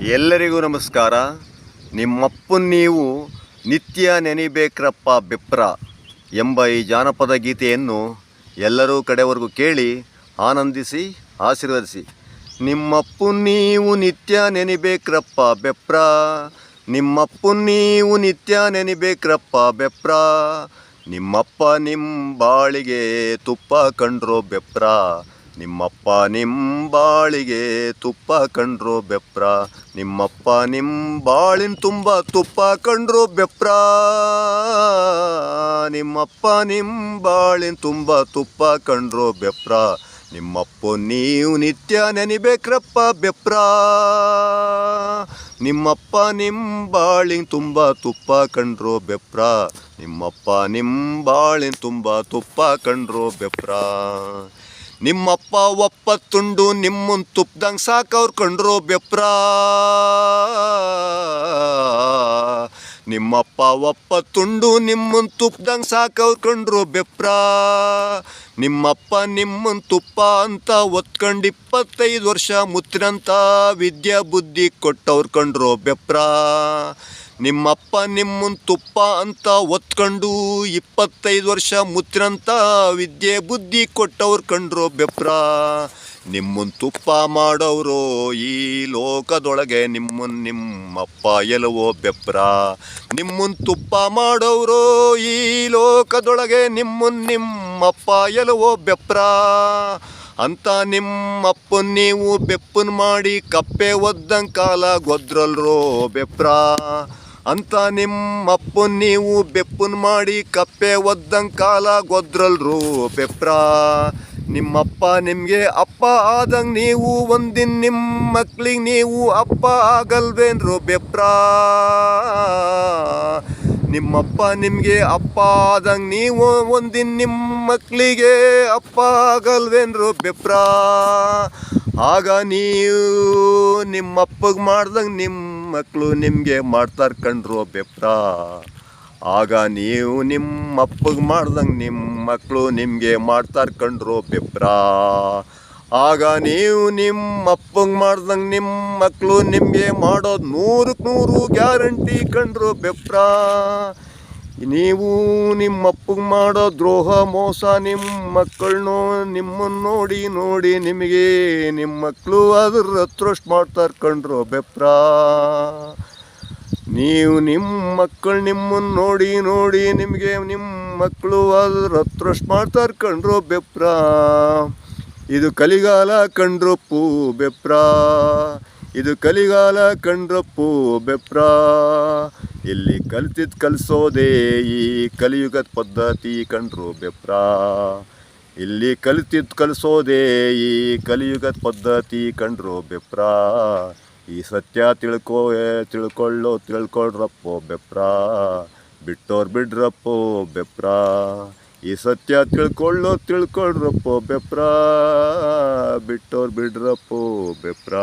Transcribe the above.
ಎಲ್ಲರಿಗೂ ನಮಸ್ಕಾರ. ನಿಮ್ಮಪ್ಪನ್ ನೀವು ನಿತ್ಯ ನೆನಿಬೇಕ್ರಪ್ಪ ಬೆಪ್ರ ಎಂಬ ಈ ಜಾನಪದ ಗೀತೆಯನ್ನು ಎಲ್ಲರೂ ಕಡೆವರೆಗೂ ಕೇಳಿ ಆನಂದಿಸಿ, ಆಶೀರ್ವದಿಸಿ. ನಿಮ್ಮಪ್ಪನ್ ನೀವು ನಿತ್ಯ ನೆನಿಬೇಕ್ರಪ್ಪ ಬೆಪ್ರ. ನಿಮ್ಮಪ್ಪನ್ ನೀವು ನಿತ್ಯ ನೆನಿಬೇಕ್ರಪ್ಪ ಬೆಪ್ರ. ನಿಮ್ಮಪ್ಪ ನಿಮ್ಮ ಬಾಳಿಗೆ ತುಪ್ಪ ಕಂಡ್ರೋ ಬೆಪ್ರ. ನಿಮ್ಮಪ್ಪ ನಿಂಬಾಳಿಗೆ ಬಾಳಿಗೆ ತುಪ್ಪ ಕಂಡ್ರೋ ಬೆಪ್ರ. ನಿಮ್ಮಪ್ಪ ನಿಂಬಾಳಿನ ಬಾಳಿನ ತುಂಬ ತುಪ್ಪ ಕಂಡ್ರೋ ಬೆಪ್ರ. ನಿಮ್ಮಪ್ಪ ನಿಂಬಾಳಿನ ಬಾಳಿನ ತುಂಬ ತುಪ್ಪ ಕಂಡ್ರೋ ಬೆಪ್ರ. ನಿಮ್ಮಪ್ಪ ನೀವು ನಿತ್ಯ ನೆನಿಬೇಕ್ರಪ್ಪ ಬೆಪ್ರ. ನಿಮ್ಮಪ್ಪ ನಿಂಬಾಳಿನ ಬಾಳಿನ ತುಂಬ ತುಪ್ಪ ಕಂಡ್ರೋ ಬೆಪ್ರ. ನಿಮ್ಮಪ್ಪ ನಿಂಬಾಳಿನ ಬಾಳಿನ ತುಂಬ ತುಪ್ಪ ಕಂಡ್ರೋ ಬೆಪ್ರ. ನಿಮ್ಮಪ್ಪ ಒಪ್ಪ ತುಂಡು ನಿಮ್ಮನ್ ತುಪ್ಪದಂಗೆ ಸಾಕವ್ರು ಕಂಡ್ರೋ ಬೆಪ್ರ. ನಿಮ್ಮಪ್ಪ ಒಪ್ಪ ತುಂಡು ನಿಮ್ಮನ್ ತುಪ್ಪದಂಗೆ ಸಾಕವ್ರು ಕಂಡ್ರು ಬೆಪ್ರ. ನಿಮ್ಮಪ್ಪ ನಿಮ್ಮನ್ ತುಪ್ಪ ಅಂತ ಒತ್ಕಂಡು ಇಪ್ಪತ್ತೈದು ವರ್ಷ ಮುತ್ತಿನಂತ ವಿದ್ಯಾ ಬುದ್ಧಿ ಕೊಟ್ಟವ್ರು ಕಂಡ್ರೋ ಬೆಪ್ರ. ನಿಮ್ಮಪ್ಪ ನಿಮ್ಮನ್ ತುಪ್ಪ ಅಂತ ಒತ್ಕೊಂಡು ಇಪ್ಪತ್ತೈದು ವರ್ಷ ಮುತ್ತಿನಂತ ವಿದ್ಯೆ ಬುದ್ಧಿ ಕೊಟ್ಟವ್ರು ಕಂಡ್ರೋ ಬೆಪ್ರ. ನಿಮ್ಮನ್ ತುಪ್ಪ ಮಾಡೋರು ಈ ಲೋಕದೊಳಗೆ ನಿಮ್ಮನ್ ನಿಮ್ಮಪ್ಪ ಎಲವೋ ಬೆಪ್ರ. ನಿಮ್ಮನ್ ತುಪ್ಪ ಮಾಡೋರು ಈ ಲೋಕದೊಳಗೆ ನಿಮ್ಮನ್ ನಿಮ್ಮಪ್ಪ ಎಲವೋ ಬೆಪ್ರ. ಅಂತ ನಿಮ್ಮಪ್ಪನ್ ನೀವು ಬೆಪ್ಪನ್ ಮಾಡಿ ಕಪ್ಪೆ ಒದ್ದಂಗ್ ಕಾಲ ಗೊದ್ರಲ್ರೋ ಬೆಪ್ರ. ಅಂತ ನಿಮ್ಮಪ್ಪನ್ ನೀವು ಬೆಪ್ಪನ್ ಮಾಡಿ ಕಪ್ಪೆ ಒದ್ದಂಗ್ ಕಾಲ ಗೊದ್ರಲ್ರು ಬೆಪ್ರ ನಿಮ್ಮಪ್ಪ ನಿಮಗೆ ಅಪ್ಪ ಆದಂಗೆ ನೀವು ಒಂದಿನ ನಿಮ್ಮ ಮಕ್ಳಿಗೆ ನೀವು ಅಪ್ಪ ಆಗಲ್ವೇನ್ರು ಬೆಪ್ರ ನಿಮ್ಮಪ್ಪ ನಿಮಗೆ ಅಪ್ಪ ಆದಂಗೆ ನೀವು ಒಂದಿನ ನಿಮ್ಮ ಮಕ್ಕಳಿಗೆ ಅಪ್ಪ ಆಗಲ್ವೇನ್ರು ಬೆಪ್ರ ಆಗ ನೀವು ನಿಮ್ಮಪ್ಪಗೆ ಮಾಡ್ದಂಗೆ ನಿಮ್ಮ ಮಕ್ಕಳು ನಿಮಗೆ ಮಾಡ್ತಾರೆ ಕಂಡ್ರೋ ಬೆಪ್ಪ ಆಗ ನೀವು ನಿಮ್ಮ ಅಪ್ಪಗೆ ಮಾಡ್ದಂಗೆ ನಿಮ್ಮ ಮಕ್ಕಳು ನಿಮಗೆ ಮಾಡ್ತಾರೆ ಕಂಡ್ರೋ ಬೆಪ್ರ. ಆಗ ನೀವು ನಿಮ್ಮ ಅಪ್ಪಂಗೆ ಮಾಡ್ದಂಗೆ ನಿಮ್ಮ ಮಕ್ಕಳು ನಿಮಗೆ ಮಾಡೋದು ನೂರಕ್ಕೆ ನೂರು ಗ್ಯಾರಂಟಿ ಕಂಡ್ರು ಬೆಪ್ರ. ನೀವು ನಿಮ್ಮ ಅಪ್ಪಗೆ ಮಾಡೋ ದ್ರೋಹ, ಮೋಸ, ನಿಮ್ಮ ಮಕ್ಕಳನ್ನು ನಿಮ್ಮನ್ನು ನೋಡಿ ನೋಡಿ ನಿಮಗೆ ನಿಮ್ಮ ಮಕ್ಕಳು ಅದ್ರ ಹತ್ರಷ್ಟು ಮಾಡ್ತಾರೆ ಕಂಡ್ರು ಬೆಪ್ರ. ನೀವು ನಿಮ್ಮ ಮಕ್ಕಳು ನಿಮ್ಮನ್ನು ನೋಡಿ ನೋಡಿ ನಿಮಗೆ ನಿಮ್ಮ ಮಕ್ಕಳು ಅದ್ರ ಹತ್ರಷ್ಟು ಮಾಡ್ತಾರೆ ಕಂಡ್ರು ಬೆಪ್ರ. ಇದು ಕಲಿಗಾಲ ಕಂಡ್ರಪ್ಪು ಬೆಪ್ರ. ಇದು ಕಲಿಗಾಲ ಕಂಡ್ರಪ್ಪು ಬೆಪ್ರ. ಇಲ್ಲಿ ಕಲ್ತಿದ್ ಕಲಿಸೋದೇ ಈ ಕಲಿಯುಗದ ಪದ್ಧತಿ ಕಂಡ್ರು ಬೆಪ್ರ. ಇಲ್ಲಿ ಕಲಿತಿದ್ ಕಲಿಸೋದೇ ಈ ಕಲಿಯುಗದ ಪದ್ಧತಿ ಕಂಡ್ರು ಬೆಪ್ರ. ಈ ಸತ್ಯ ತಿಳ್ಕೋ ತಿಳ್ಕೊಳ್ಳೋ, ತಿಳ್ಕೊಳ್ರಪ್ಪೋ ಬೆಪ್ರ. ಬಿಟ್ಟೋರ್ ಬಿಡ್ರಪ್ಪೋ ಬೆಪ್ರ. ಈ ಸತ್ಯ ತಿಳ್ಕೊಳ್ಳೋ ತಿಳ್ಕೊಳ್ರಪ್ಪೋ ಬೆಪ್ರಾ. ಬಿಟ್ಟೋರ್ ಬಿಡ್ರಪ್ಪೋ ಬೆಪ್ರ.